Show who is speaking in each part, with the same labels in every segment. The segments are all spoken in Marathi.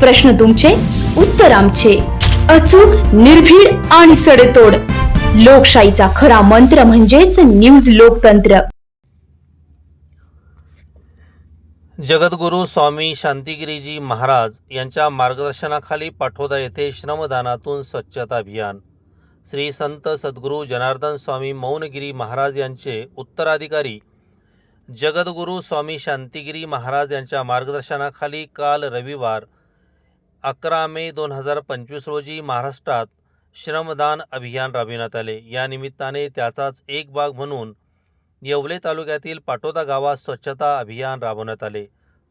Speaker 1: प्रश्न तुमचे उत्तर आमचे. अचूक निर्भीड आणि सडेतोड. लोकशाहीचा खरा मंत्र म्हणजेच न्यूज लोकतंत्र.
Speaker 2: जगद्गुरू स्वामी शांतिगिरीजी महाराज यांच्या मार्गदर्शनाखाली पाठोदा येथे श्रमदानातून स्वच्छता अभियान. श्री संत सद्गुरू जनार्दन स्वामी मौनगिरी महाराज यांचे उत्तराधिकारी. जगद्गुरू स्वामी शांतिगिरी महाराज यांच्या मार्गदर्शनाखाली काल रविवार अकरा मे दोन हजार पंचवीस रोजी महाराष्ट्रात श्रमदान अभियान राबविण्यात आले. या निमित्ताने त्याचाच एक भाग म्हणून येवले तालुक्यातील पाटोदा गावात स्वच्छता अभियान राबवण्यात आले.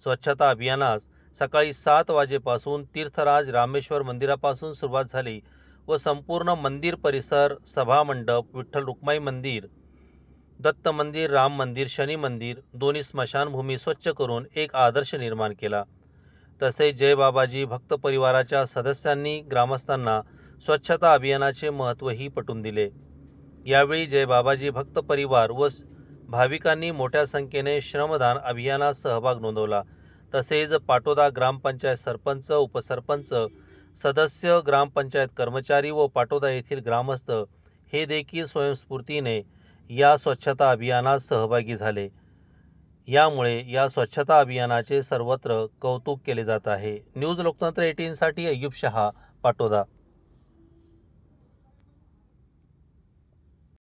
Speaker 2: स्वच्छता अभियानास सकाळी सात वाजेपासून तीर्थराज रामेश्वर मंदिरापासून सुरुवात झाली व संपूर्ण मंदिर परिसर सभामंडप विठ्ठल रुक्माई मंदिर दत्त मंदिर राम मंदिर शनी मंदिर दोन्ही स्मशानभूमी स्वच्छ करून एक आदर्श निर्माण केला. तसेच जय बाबाजी भक्त परिवाराच्या सदस्यांनी ग्रामस्थांना स्वच्छता अभियानाचे महत्त्वही पटवून दिले. यावेळी जय बाबाजी भक्त परिवार व भाविकांनी मोठ्या संख्येने श्रमदान अभियानात सहभाग नोंदवला. तसेच पाटोदा ग्रामपंचायत सरपंच उपसरपंच सदस्य ग्रामपंचायत कर्मचारी व पाटोदा येथील ग्रामस्थ हे देखील स्वयंस्फूर्तीने या स्वच्छता अभियानात सहभागी झाले. यामुळे या स्वच्छता अभियानाचे सर्वत्र कौतुक केले जात आहे. न्यूज लोकतंत्र एटीनसाठी अय्यूब शहा पाटोदा.